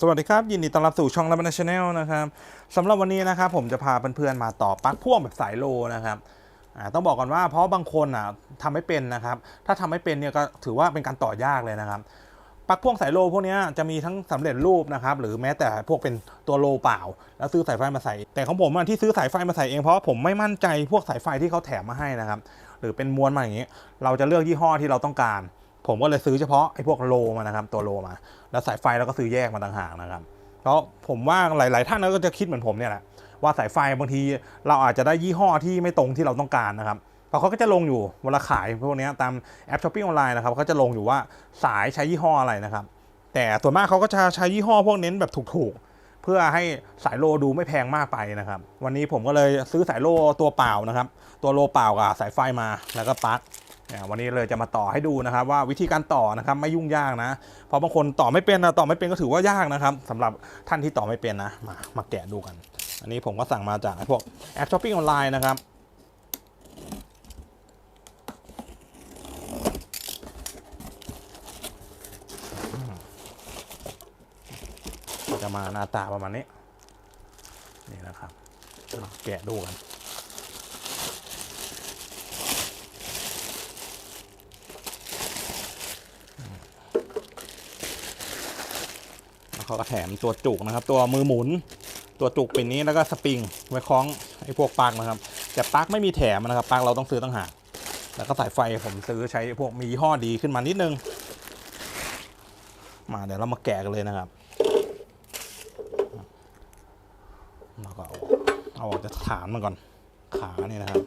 สวัสดีครับ ยินดีต้อนรับสู่ช่องรับนาชาแนลนะครับสำหรับวันนี้นะครับผมจะพาเพื่อนๆมาต่อปลั๊กพ่วงแบบสายโลนะครับต้องบอกก่อนว่าเพราะบางคนอะทำไม่เป็นนะครับ ถ้าทำไม่เป็นเนี่ยก็ถือว่าเป็นการต่อยากเลยนะครับปลั๊กพ่วงสายโลพวกนี้จะมีทั้งสำเร็จรูปนะครับ หรือแม้แต่พวกเป็นตัวโลเปล่า แล้วซื้อสายไฟมาใส่ แต่ของผมอะที่ซื้อสายไฟมาใส่เองเพราะผมไม่มั่นใจพวกสายไฟที่เขาแถมมาให้นะครับ หรือเป็นม้วนมาอย่างนี้ เราจะเลือกยี่ห้อที่เราต้องการ ผมก็เลยซื้อเฉพาะไอ้พวกโลมานะครับ ตัวโลมา แล้วสายไฟเราก็ซื้อแยกมาต่างหากนะครับเพราะผมว่าหลาย ๆ ท่านก็จะคิดเหมือนผมเนี่ยแหละว่าสายไฟบางทีเราอาจจะได้ยี่ห้อที่ไม่ตรงที่เราต้องการนะครับเพราะเขาก็จะลงอยู่เวลาขายพวกเนี้ยตามแอปช้อปปิ้งออนไลน์นะครับเขาจะลงอยู่ว่าสายใช้ยี่ห้ออะไรนะครับ แต่ส่วนมากเขาก็จะใช้ยี่ห้อพวกเน้นแบบถูกๆ เพื่อให้สายโลดูไม่แพงมากไปนะครับ วันนี้ผมก็เลยซื้อสายโลตัวเปล่านะครับ ตัวโลเปล่ากับสายไฟมาแล้วก็ปลั๊ก วันนี้เลยจะมาต่อให้ดูนะครับ ว่าวิธีการต่อนะครับไม่ยุ่งยากนะ เพราะบางคนต่อไม่เป็นนะต่อไม่เป็นก็ถือว่ายากนะครับสำหรับท่านที่ต่อไม่เป็นนะมามาแกะดูกัน อันนี้ผมก็สั่งมาจากพวกแอปช้อปปิ้งออนไลน์นะครับจะมาหน้าตาประมาณนี้ นี่นะครับ แกะดูกัน แล้ว เขาก็แถมตัวจุกนะครับ ตัวมือหมุน ตัวจุกเป็นนี้แล้วก็สปริงไว้คล้องไอ้พวกปลั๊กนะครับ แต่ปลั๊กไม่มีแถมนะครับปลั๊กเราต้องซื้อตั้งหากแล้วก็สายไฟผมซื้อใช้พวกมียี่ห้อดีขึ้นมานิดนึง มาเดี๋ยวเรามาแกะกันเลยนะครับเราก็เอาเอาออกจากฐานมันก่อนขานี่นะครับ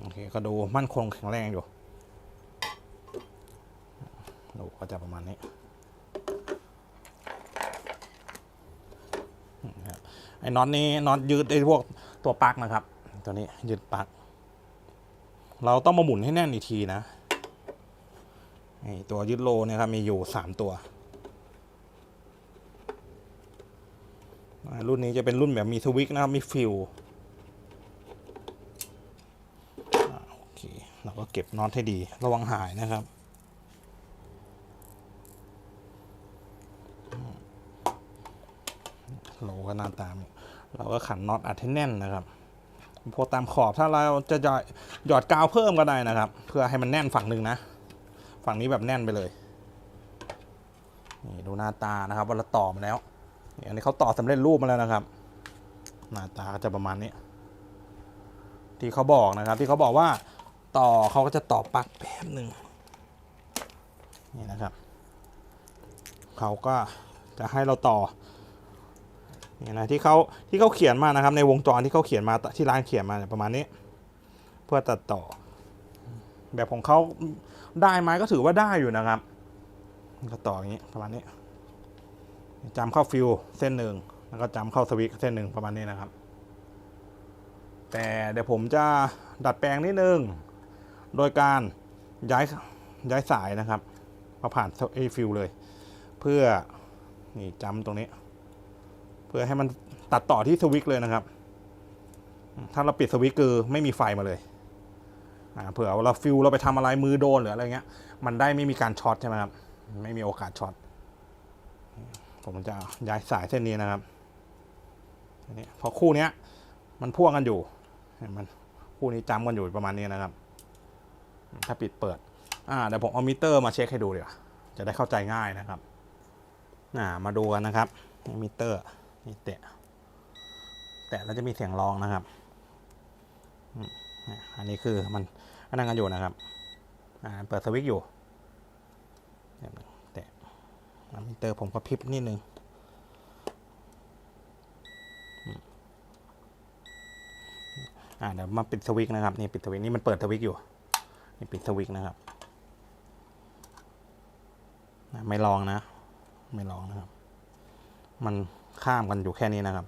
โอเคก็ดูมั่นคงแข็งแรงอยู่ดูก็จะประมาณนี้นะครับ ไอ้น็อตนี้น็อตยืดไอ้พวกตัวปลั๊กนะครับ ตัวนี้ยืดปลั๊กเราต้องมาหมุนให้แน่นอีกทีนะไอ้ตัวยึดโลเนี่ยครับมีอยู่สามตัว รุ่นนี้จะเป็นรุ่นแบบมีสวิกนะครับมีฟิลโอเคเราก็เก็บน็อตให้ดีระวังหายนะครับอืม โหลก็หน้าตามเราก็ขันน็อตอัดให้แน่นนะครับพอตามขอบถ้าเราจะหยอดหยอดกาวเพิ่มก็ได้นะครับ เพื่อให้มันแน่นฝั่งหนึ่งนะ ฝั่งนี้แบบแน่นไปเลยนี่ดูหน้าตานะครับว่าเราต่อมาแล้วอันนี้เขาต่อสำเร็จรูปมาแล้วนะครับ หน้าตาก็จะประมาณนี้ ที่เขาบอกนะครับ ที่เขาบอกว่าต่อเขาก็จะต่อปลั๊กแป๊บหนึ่งนี่นะครับเขาก็จะให้เราต่อ นี่นะที่เขาที่เขาเขียนมานะครับ ในวงจรที่เขาเขียนมาที่ร้านเขียนมาเนี่ยประมาณนี้ เพื่อตัดต่อ แบบของเขาได้ไหมก็ถือว่าได้อยู่นะครับก็ต่ออย่างนี้ประมาณนี้จำเข้าฟิวเส้นหนึ่งแล้วก็จำเข้าสวิตช์เส้นหนึ่งประมาณนี้นะครับ แต่เดี๋ยวผมจะดัดแปลงนิดนึง โดยการย้ายย้ายสายนะครับ มาผ่านไอฟิวเลย เพื่อนี่จำตรงนี้ เพื่อให้มันตัดต่อที่สวิตช์เลยนะครับ ถ้าเราปิดสวิตช์คือไม่มีไฟมาเลยเผื่อเราฟิวเราไปทำอะไรมือโดนหรืออะไรเงี้ย มันได้ไม่มีการช็อตใช่ไหมครับ ไม่มีโอกาสช็อต ผมจะย้ายสายเส้นนี้นะครับนนี้เพราะคู่เนี้ย มันพ่วงกันอยู่ มันคู่นี้จำกันอยู่ประมาณนี้นะครับ ถ้าปิดเปิด อ่าเดี๋ยวผมเอามิเตอร์มาเช็คให้ดูเดี๋ยวจะได้เข้าใจง่ายนะครับ อ่า มาดูกันนะครับมิเตอร์ นี่แตะ แตะแล้วจะมีเสียงร้องนะครับอันนี้คือมันอันนั่งกันอยู่นะครับเปิดสวิตช์อยู่แตะอะมิเตอร์ผมก็พริบนิดนึงอ่าเดี๋ยวมาปิดสวิตช์นะครับนี่ปิดสวิตช์นี่มันเปิดสวิตช์อยู่นี่ปิดสวิตช์นะครับไม่ลองนะ ไม่ลองนะครับ มัน ข้ามกันอยู่แค่นี้นะครับ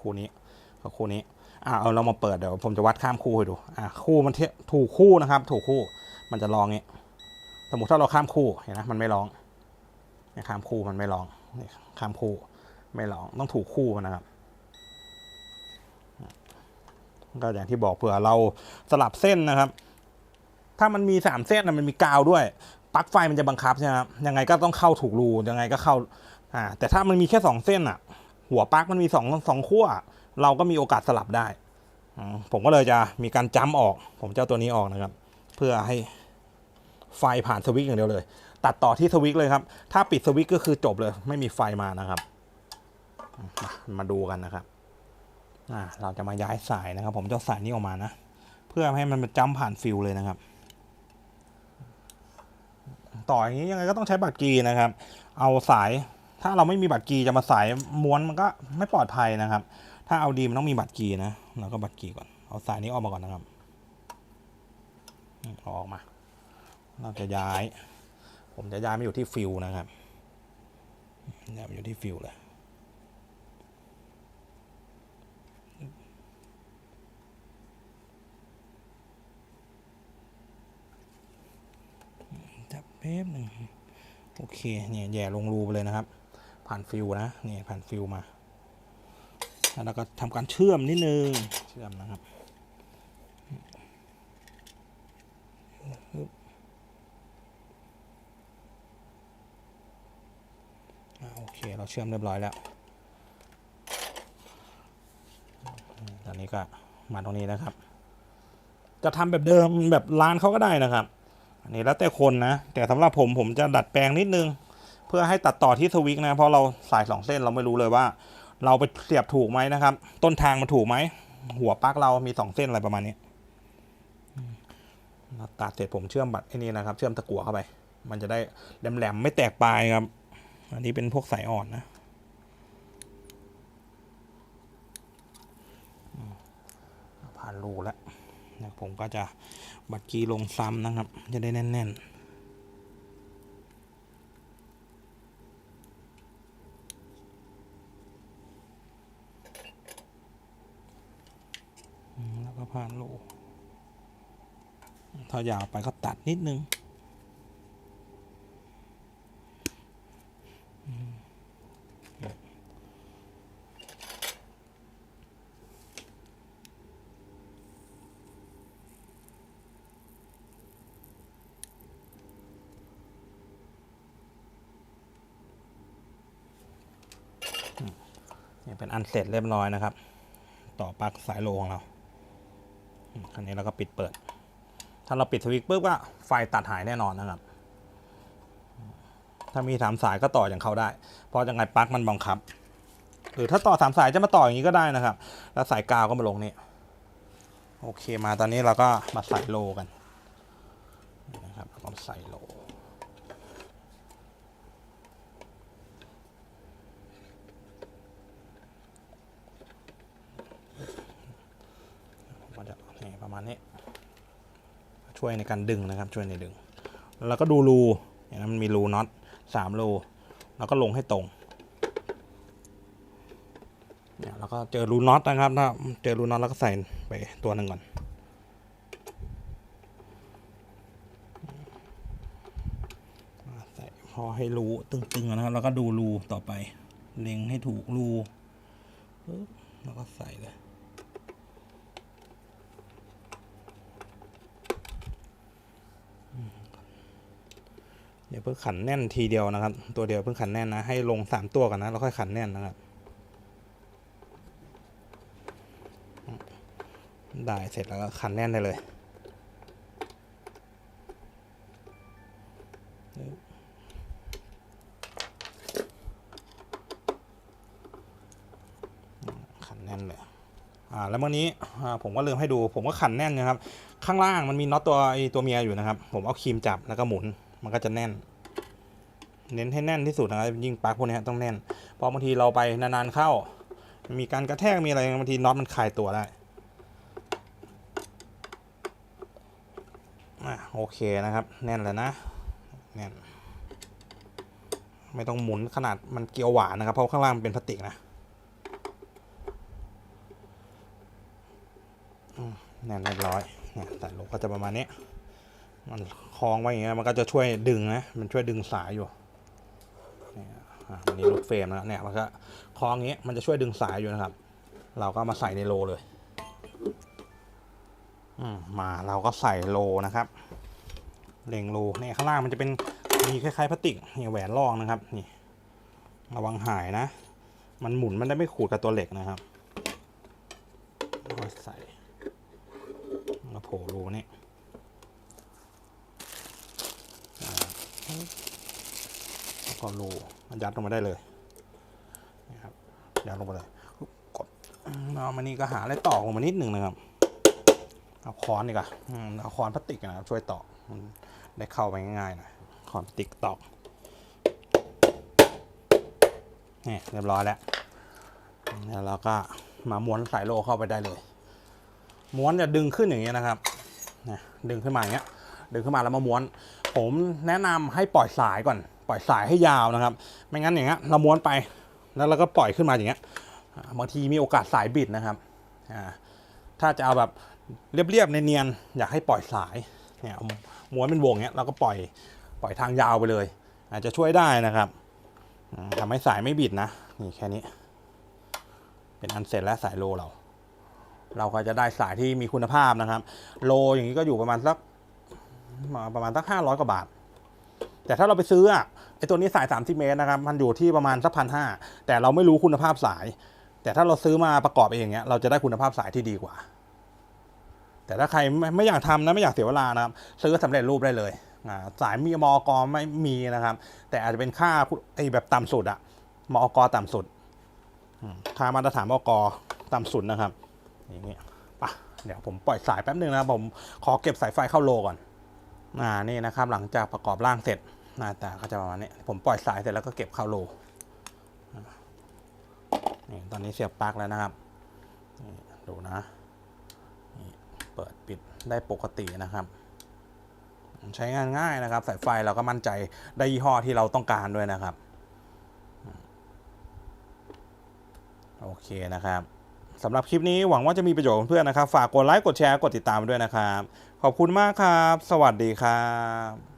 คู่นี้กับคู่นี้อ่าเอาเรามาเปิดเดี๋ยวผมจะวัดข้ามคู่ให้ดูอ่าคู่มันเทียถูกคู่นะครับ ถูกคู่มันจะลองงี้สมมติถ้าเราข้ามคู่เห็นนะมันไม่ร้องเนี่ยข้ามคู่มันไม่ร้องนี่ข้ามคู่ไม่ร้องต้องถูกคู่มันนะครับก็อย่างที่บอกเผื่อเราสลับเส้นนะครับ ถ้ามันมีสามเส้นนะมันมีกาวด้วย ปลั๊กไฟมันจะบังคับใช่ไหมครับยังไงก็ต้องเข้าถูกรูยังไงก็เข้าอ่าแต่ถ้ามันมีแค่สองเส้นอะ หัวปลั๊กมันมีสองสองขั้วเราก็มีโอกาสสลับได้ ผมก็เลยจะมีการจ้ำออก ผมจะเอาตัวนี้ออกนะครับ เพื่อให้ไฟผ่านสวิตช์อย่างเดียวเลย ตัดต่อที่สวิตช์เลยครับ ถ้าปิดสวิตช์ก็คือจบเลย ไม่มีไฟมานะครับ มามาดูกันนะครับอ่าเราจะมาย้ายสายนะครับ ผมจะสายนี้ออกมานะ เพื่อให้มันจ้ำผ่านฟิวเลยนะครับ ต่ออย่างนี้ยังไงก็ต้องใช้บัตรกีนะครับ เอาสายถ้าเราไม่มีบัตรกีจะมาสายม้วนมันก็ไม่ปลอดภัยนะครับ ถ้าเอาดีมันต้องมีบัตรกีนะเราก็บัตรกีก่อนเอาสายนี้ออกมาก่อนนะครับออาออกมา เราจะย้าย ผมจะย้ายมาอยู่ที่ฟิวนะครับย้ายมาอยู่ที่ฟิวเลย จับ แป๊บหนึ่งโอเคเนี่ยแย่ลงรูไปเลยนะครับ ผ่านฟิวนะเนี่ยผ่านฟิวมา แล้วก็ทำการเชื่อมนิดนึงเชื่อมนะครับโอเคเราเชื่อมเรียบร้อยแล้วตอนนี้ก็มาตรงนี้นะครับ จะทำแบบเดิมแบบร้านเขาก็ได้นะครับ อันนี้แล้วแต่คนนะ แต่สำหรับผมผมจะดัดแปลงนิดนึง เพื่อให้ตัดต่อที่สวิกนะ เพราะเราสายสองเส้นเราไม่รู้เลยว่า เราไปเสียบถูกไหมนะครับ ต้นทางมันถูกไหม หัวปลั๊กเรามีสองเส้นอะไรประมาณนี้ตัดเสร็จผมเชื่อมบัตรไอ้นี่นะครับ เชื่อมตะกั่วเข้าไป มันจะได้แหลมๆไม่แตกปลายครับ อันนี้เป็นพวกสายอ่อนนะผ่านรูแล้ว นะผมก็จะบัตรกีลงซ้ำนะครับ จะได้แน่นๆแล้วก็ผ่านโลถ้ายาวไปก็ตัดนิดนึง เนี่ยเป็นอันเสร็จเรียบร้อยนะครับ ต่อปลั๊กสายโลของเราอันนี้เราก็ปิดเปิด ถ้าเราปิดสวิตช์ปุ๊บก็ไฟตัดหายแน่นอนนะครับ ถ้ามีสามสายก็ต่ออย่างเขาได้ เพราะยังไงปลั๊กมันบังคับ หรือถ้าต่อสามสายจะมาต่ออย่างนี้ก็ได้นะครับ แล้วสายกาวก็มาลงนี่โอเคมาตอนนี้เราก็มาใส่โลกันนะครับเราก็ใส่โล ก็จะนี่ประมาณนี้ ช่วยในการดึงนะครับ ช่วยในดึง แล้วก็ดูรูอย่างนั้นมันมีรูน็อตสามรูแล้วก็ลงให้ตรงเนี่ยแล้วก็เจอรูน็อตนะครับถ้าเจอรูน็อตแล้วก็ใส่ไปตัวหนึ่งก่อนใส่พอให้รูตึงๆนะครับ แล้วก็ดูรูต่อไป เล็งให้ถูกรูแล้วก็ใส่เลย เดี๋ยวเพิ่งขันแน่นทีเดียวนะครับ ตัวเดียวเพิ่งขันแน่นนะ ให้ลงสามตัวกันนะแล้วค่อยขันแน่นนะครับ ได้เสร็จแล้วก็ขันแน่นได้เลยขันแน่นเลยอ่าแล้วเมื่อนี้อ่าผมก็ลืมให้ดู ผมก็ขันแน่นนะครับ ข้างล่างมันมีน็อตตัวไอตัวเมียอยู่นะครับ ผมเอาครีมจับแล้วก็หมุน มันก็จะแน่น เน้นให้แน่นที่สุดนะครับยิ่งปลั๊กพวกนี้ต้องแน่นเพราะบางทีเราไปนานๆเข้า มีการกระแทกมีอะไรบางทีน็อตมันคลายตัวได้อะโอเคนะครับ แน่นแล้วนะแน่นไม่ต้องหมุนขนาดมันเกียวหวานนะครับ เพราะข้างล่างมันเป็นพลาสติกนะแน่นเรียบร้อยเนี่ยแต่ลงก็จะประมาณนี้ มันคล้องไว้อย่างเงี้ยมันก็จะช่วยดึงนะมันช่วยดึงสายอยู่นี่อันนี้ลุดเฟรมแล้วเนี่ยมันก็คล้องอย่างเงี้ยมันจะช่วยดึงสายอยู่นะครับ เราก็มาใส่ในโลเลยอืมมาเราก็ใส่โลนะครับเล็งรูเนี่ยข้างล่างมันจะเป็นมีคล้ายๆพลาสติกนี่แหวนรองนะครับ นี่ระวังหายนะ มันหมุนมันได้ไม่ขูดกับตัวเหล็กนะครับแล้วก็ใส่แล้วโผล่รูนี่อ่า แล้วก็รูมันยัดลงมาได้เลยนะครับยัดลงมาเลยกดเอามานี่ก็หาอะไรต่อลงมานิดหนึ่งนะครับเอาค้อนดีกว่าเอาค้อนพลาสติกนะครับช่วยตอกได้เข้าไปง่ายๆหน่อยค้อนพลาสติกตอกนี่เรียบร้อยแล้วแล้วเราก็มาม้วนสายโลเข้าไปได้เลย ม้วนจะดึงขึ้นอย่างเงี้ยนะครับนะดึงขึ้นมาอย่างเงี้ยดึงขึ้นมาแล้วมาม้วน ผมแนะนำให้ปล่อยสายก่อน ปล่อยสายให้ยาวนะครับ ไม่งั้นอย่างเงี้ยเราม้วนไปแล้วเราก็ปล่อยขึ้นมาอย่างเงี้ยบางทีมีโอกาสสายบิดนะครับถ้าจะเอาแบบเรียบๆในเนียนๆอยากให้ปล่อยสายเนี่ยม้วนเป็นวงเนี้ยเราก็ปล่อยปล่อยทางยาวไปเลย อาจจะช่วยได้นะครับทำให้สายไม่บิดนะนี่แค่นี้ เป็นอันเสร็จแล้วสายโลเรา เราก็จะได้สายที่มีคุณภาพนะครับ โลอย่างนี้ก็อยู่ประมาณสัก ประมาณสักห้าร้อยกว่าบาท แต่ถ้าเราไปซื้ออะไอตัวนี้สาย 30 เมตรนะครับ มันอยู่ที่ประมาณสักพันห้าแต่เราไม่รู้คุณภาพสาย แต่ถ้าเราซื้อมาประกอบเองเนี้ยเราจะได้คุณภาพสายที่ดีกว่า แต่ถ้าใครไม่อยากทำนะไม่อยากเสียเวลานะครับซื้อสำเร็จรูปได้เลยสายมีมอกไม่มีนะครับ แต่อาจจะเป็นค่าไอแบบต่ำสุดอะมอกต่ำสุดอืมค่ามาตรฐานมอกต่ำสุดนะครับอย่างนี้ยปะเดี๋ยวผมปล่อยสายแป๊บนึงนะครับผมขอเก็บสายไฟเข้าโลก่อน อ่านี่นะครับหลังจากประกอบร่างเสร็จหน้าตาก็จะประมาณนี้ผมปล่อยสายเสร็จแล้วก็เก็บเข้าโลอ่านี่ตอนนี้เสียบปลั๊กแล้วนะครับดูนะเปิดปิดได้ปกตินะครับ ใช้งานง่ายนะครับสายไฟเราก็มั่นใจได้ยี่ห้อที่เราต้องการด้วยนะครับ โอเคนะครับ สำหรับคลิปนี้หวังว่าจะมีประโยชน์กับเพื่อนนะครับ ฝากกดไลค์กดแชร์กดติดตามด้วยนะครับ ขอบคุณมากครับ สวัสดีครับ